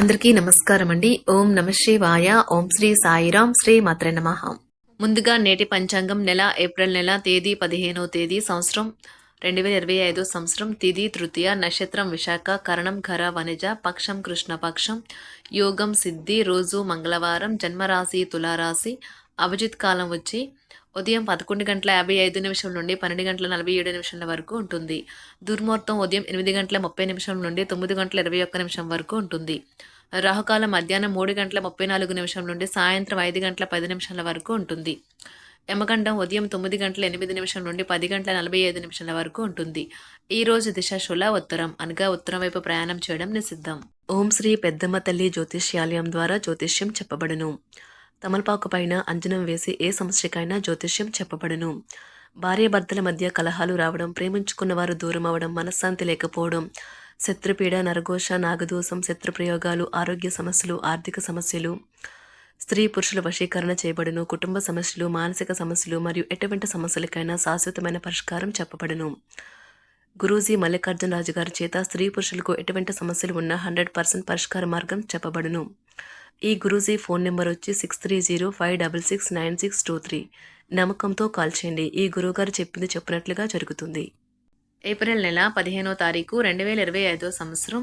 అందరికీ నమస్కారం అండి ఓం నమ శివాయ. ఓం శ్రీ సాయిరాం శ్రీ మాత్రే నమ. ముందుగా నేటి పంచాంగం నెల ఏప్రిల్ నెల తేదీ పదిహేనవ తేదీ సంవత్సరం రెండు వేల ఇరవై ఐదో సంవత్సరం తిది తృతీయ నక్షత్రం విశాఖ కరణం ఖర వనిజ పక్షం కృష్ణపక్షం యోగం సిద్ధి రోజు మంగళవారం జన్మరాశి తులారాశి అభిజిత్ కాలం వచ్చి ఉదయం పదకొండు గంటల యాభై ఐదు నిమిషం నుండి పన్నెండు గంటల నలభై ఏడు నిమిషాల వరకు ఉంటుంది. దుర్ముహూర్తం ఉదయం ఎనిమిది గంటల ముప్పై నిమిషం నుండి తొమ్మిది గంటల ఇరవై ఒక్క నిమిషం వరకు ఉంటుంది. రాహుకాలం మధ్యాహ్నం మూడు గంటల ముప్పై నాలుగు నిమిషం నుండి సాయంత్రం ఐదు గంటల పది నిమిషాల వరకు ఉంటుంది. యమగండం ఉదయం తొమ్మిది గంటల ఎనిమిది నిమిషం నుండి పది గంటల నలభై ఐదు నిమిషాల వరకు ఉంటుంది. ఈ రోజు దిశ శుల ఉత్తరం. అనగా ఉత్తరం వైపు ప్రయాణం చేయడం నిషిద్ధం. ఓం శ్రీ పెద్దమ్మ తల్లి జ్యోతిష్యాలయం ద్వారా జ్యోతిష్యం చెప్పబడును. తమలపాకు పైన అంజనం వేసి ఏ సమస్యకైనా జ్యోతిష్యం చెప్పబడును. భార్యాభర్తల మధ్య కలహాలు రావడం ప్రేమించుకున్న వారు దూరం అవడం మనశ్శాంతి లేకపోవడం శత్రుపీడ నరఘోష నాగదోషం శత్రుప్రయోగాలు ఆరోగ్య సమస్యలు ఆర్థిక సమస్యలు స్త్రీ పురుషుల వశీకరణ చేయబడును. కుటుంబ సమస్యలు మానసిక సమస్యలు మరియు ఎటువంటి సమస్యలకైనా శాశ్వతమైన పరిష్కారం చెప్పబడును. గురూజీ మల్లికార్జున రాజు గారి చేత స్త్రీ పురుషులకు ఎటువంటి సమస్యలు ఉన్నా హండ్రెడ్ పర్సెంట్ పరిష్కార మార్గం చెప్పబడును. ఈ గురూజీ ఫోన్ నెంబర్ వచ్చి six three zero five double six nine six two three. నమ్మకంతో కాల్ చేయండి. ఈ గురువుగారు చెప్పింది చెప్పినట్లుగా జరుగుతుంది. ఏప్రిల్ నెల పదిహేనో తారీఖు రెండు వేల ఇరవై ఐదో సంవత్సరం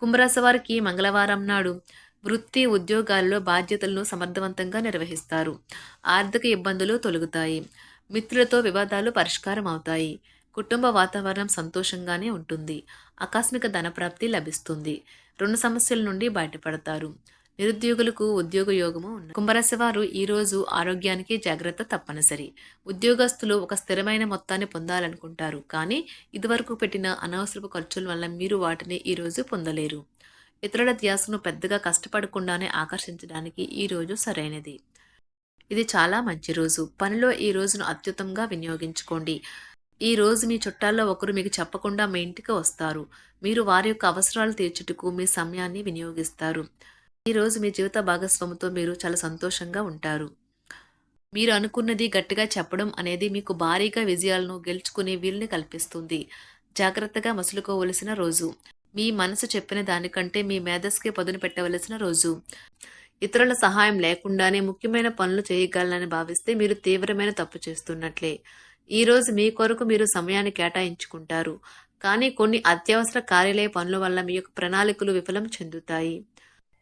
కుంభరాశి వారికి మంగళవారం నాడు వృత్తి ఉద్యోగాల్లో బాధ్యతలను సమర్థవంతంగా నిర్వహిస్తారు. ఆర్థిక ఇబ్బందులు తొలగుతాయి. మిత్రులతో వివాదాలు పరిష్కారం అవుతాయి. కుటుంబ వాతావరణం సంతోషంగానే ఉంటుంది. ఆకస్మిక ధనప్రాప్తి లభిస్తుంది. రుణ సమస్యల నుండి బయటపడతారు. నిరుద్యోగులకు ఉద్యోగ యోగము ఉంది కుంభరాశి వారు ఈ రోజు ఆరోగ్యానికి జాగ్రత్త తప్పనిసరి. ఉద్యోగస్తులు ఒక స్థిరమైన మొత్తాన్ని పొందాలనుకుంటారు. కానీ ఇదివరకు పెట్టిన అనవసరపు ఖర్చుల వల్ల మీరు వాటిని ఈ రోజు పొందలేరు. ఇతరుల ధ్యాసను పెద్దగా కష్టపడకుండానే ఆకర్షించడానికి ఈ రోజు సరైనది. ఇది చాలా మంచి రోజు. పనిలో ఈ రోజును అత్యుత్తంగా వినియోగించుకోండి. ఈ రోజు మీ చుట్టాల్లో ఒకరు మీకు చెప్పకుండా మీ ఇంటికి వస్తారు. మీరు వారి యొక్క అవసరాలు తీర్చుటకు మీ సమయాన్ని వినియోగిస్తారు. ఈ రోజు మీ జీవిత భాగస్వామితో మీరు చాలా సంతోషంగా ఉంటారు. మీరు అనుకున్నది గట్టిగా చెప్పడం అనేది మీకు భారీగా విజయాలను గెలుచుకునే వీలుని కల్పిస్తుంది. జాగ్రత్తగా మసులుకోవలసిన రోజు. మీ మనసు చెప్పిన దానికంటే మీ మేధస్కే పదును పెట్టవలసిన రోజు. ఇతరుల సహాయం లేకుండానే ముఖ్యమైన పనులు చేయగలనని భావిస్తే మీరు తీవ్రమైన తప్పు చేస్తున్నట్లే. ఈ రోజు మీ కొరకు మీరు సమయాన్ని కేటాయించుకుంటారు. కానీ కొన్ని అత్యవసర కార్యాలయ పనుల వల్ల మీ యొక్క ప్రణాళికలు విఫలం చెందుతాయి.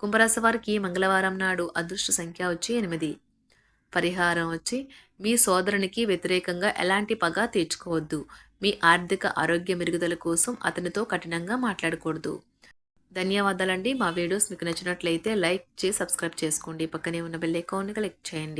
కుంభరాశి వారికి మంగళవారం నాడు అదృష్ట సంఖ్య వచ్చి ఎనిమిది. పరిహారం వచ్చి మీ సోదరునికి వ్యతిరేకంగా ఎలాంటి పగ తీర్చుకోవద్దు. మీ ఆర్థిక ఆరోగ్య మెరుగుదల కోసం అతనితో కఠినంగా మాట్లాడకూడదు. ధన్యవాదాలండి. మా వీడియోస్ మీకు నచ్చినట్లయితే లైక్ చేసి సబ్స్క్రైబ్ చేసుకోండి. పక్కనే ఉన్న బెల్ ఐకాన్ని క్లిక్ చేయండి.